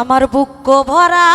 আমার বুক ভরা।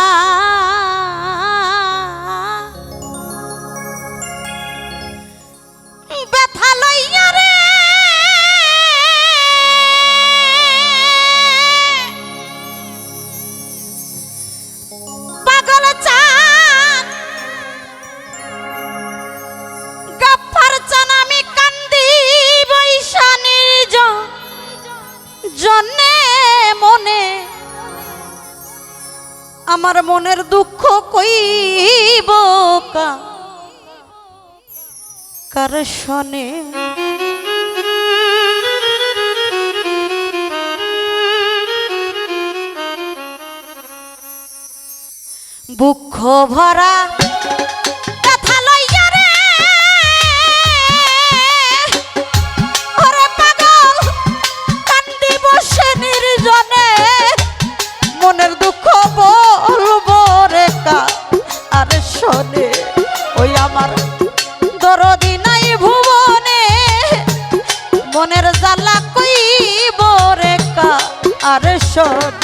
মনের দুঃখ কইব কার শনে? বুক ভরা সর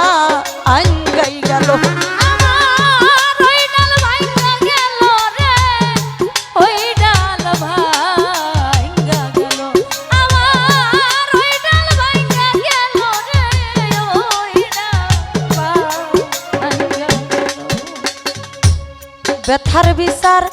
पेथर विसर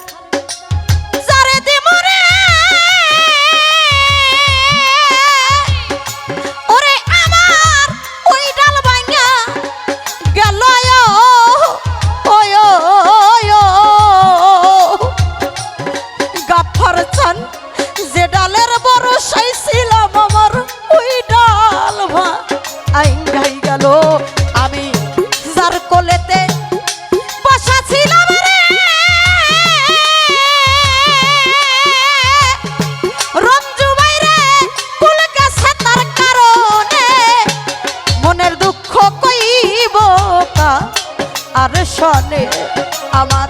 আমার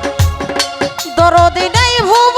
দরদি নাই ভুব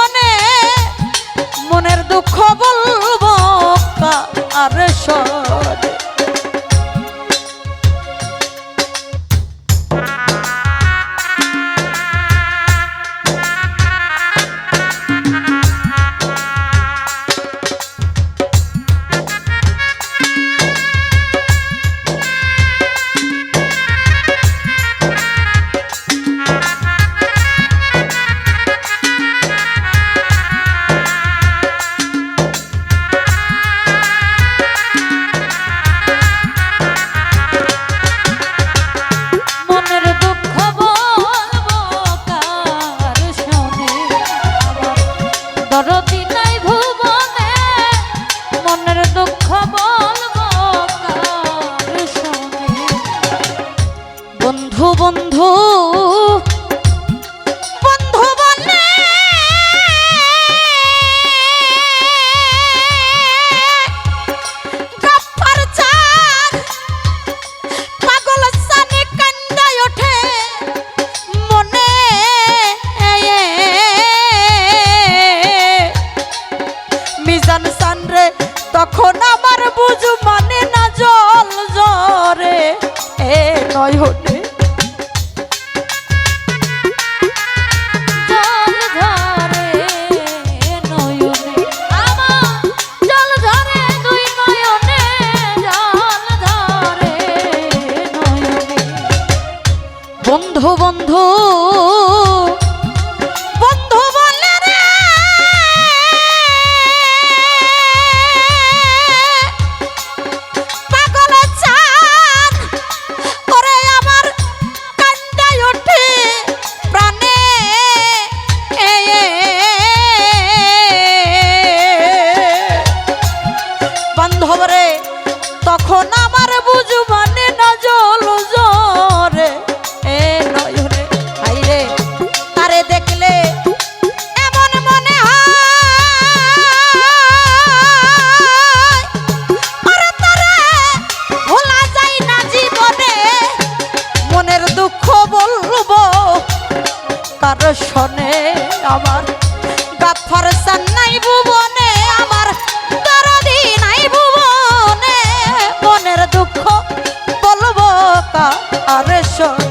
এ নয় সান নাই ভুবনে আমার দরদি নাই ভুবনে। মনের দুঃখ বলব কার শোনে।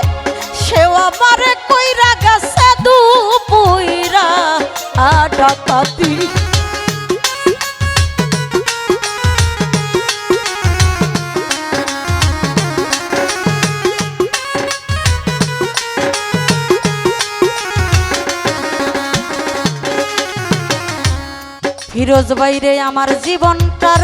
আমারে কইরা গেছে দুপুইরা ডাকাতি ফিরোজ বাইরে আমার জীবনটার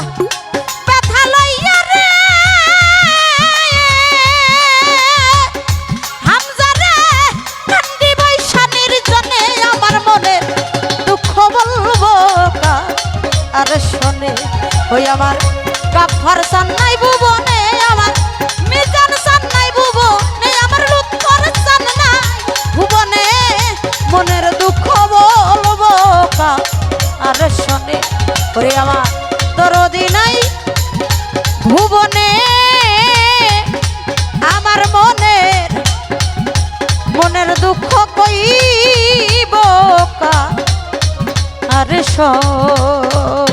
বাবা, আর শোনে, ওরে আমার তোর নাই। ভুবনে আমার মনের মনের দুঃখ কই বোকা আর শোন